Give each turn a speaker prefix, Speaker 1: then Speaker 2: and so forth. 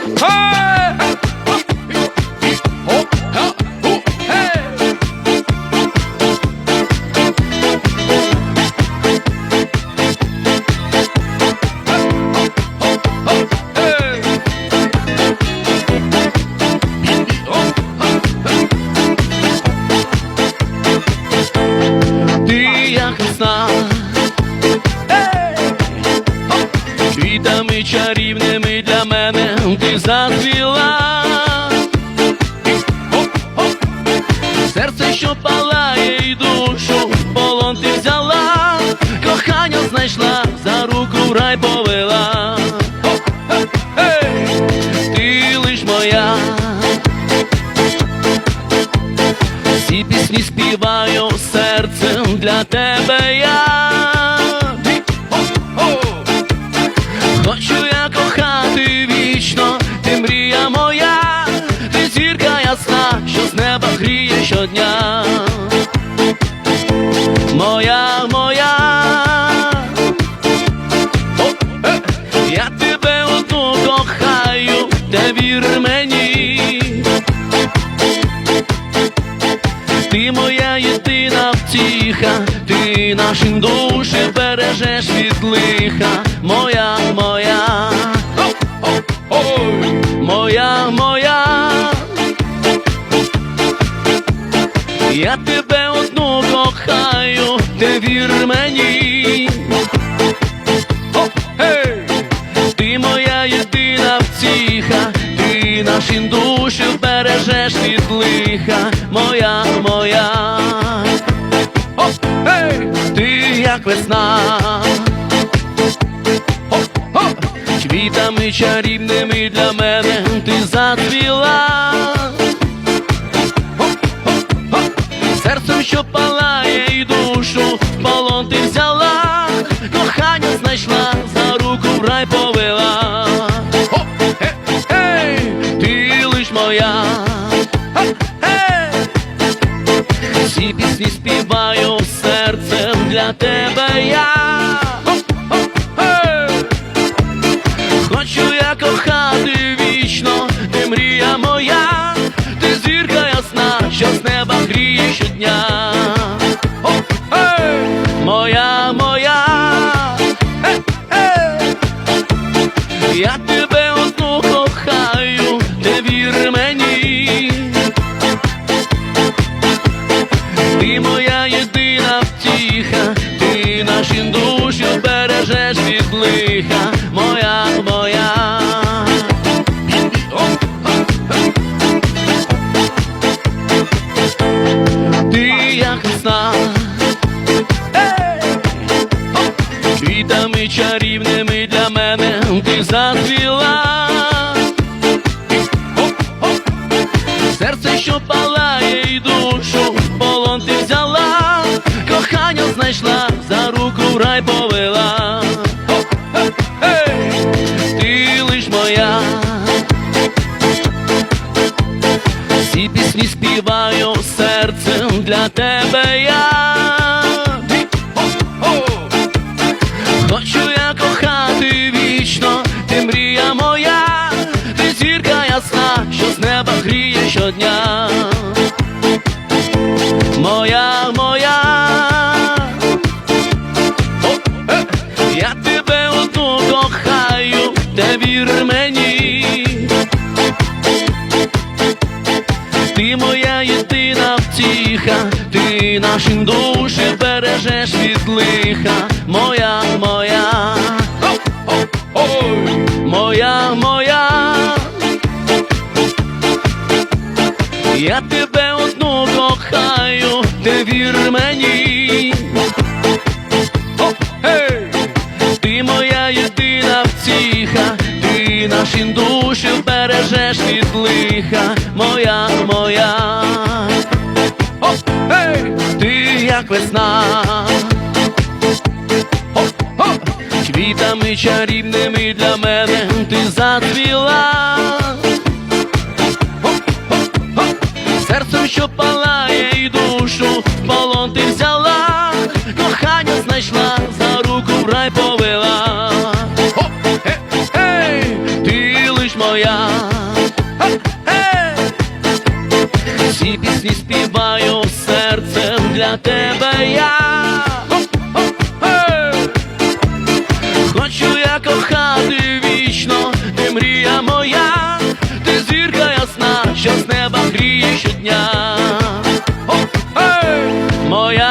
Speaker 1: Hey! Руку повела. Ти лиш моя. Всі пісні співаю серцем для тебе я. Хочу я кохати вічно, ти мрія моя, ти зірка ясна, що з неба гріє щодня. Моя, нашим душі бережеш від лиха, моя, моя. Моя, моя, я тебе одну кохаю, ти вір мені, ти моя єдина втіха, ти наші душі бережеш від лиха, моя, моя, як весна, квітами чарівними для мене ти зацвіла. Серцем, що палає, і душу в полон ти взяла, кохання знайшла, за руку в рай повела. Hey! Ти лиш моя, Hey! всі пісні співаю серцем для тебе я. Ти зацвіла. Серце, що палає, і душу в полон ти взяла, кохання знайшла, за руку в рай повела. Hey! Ти лиш моя, всі пісні співаю серцем для тебе я. Щодня. Моя, моя, я тебе одну кохаю, те вір мені. Ти моя єдина втіха, ти нашим душі бережеш від лиха, моя, моя, моя, моя. Я тебе одну кохаю, ти вір мені. Hey! Ти моя єдина втіха, ти наші душі бережеш від лиха, моя, моя, Hey! ти як весна, квітами чарівними для мене ти зацвіла. що палає і душу, полон ти взяла, кохання знайшла, за руку в рай повела. О, е, ти лиш моя, всі пісні співаю серцем для тебе я. О, о, кохати вічно, ти мрія моя, ти зірка ясна, що з неба гріє щодня. moja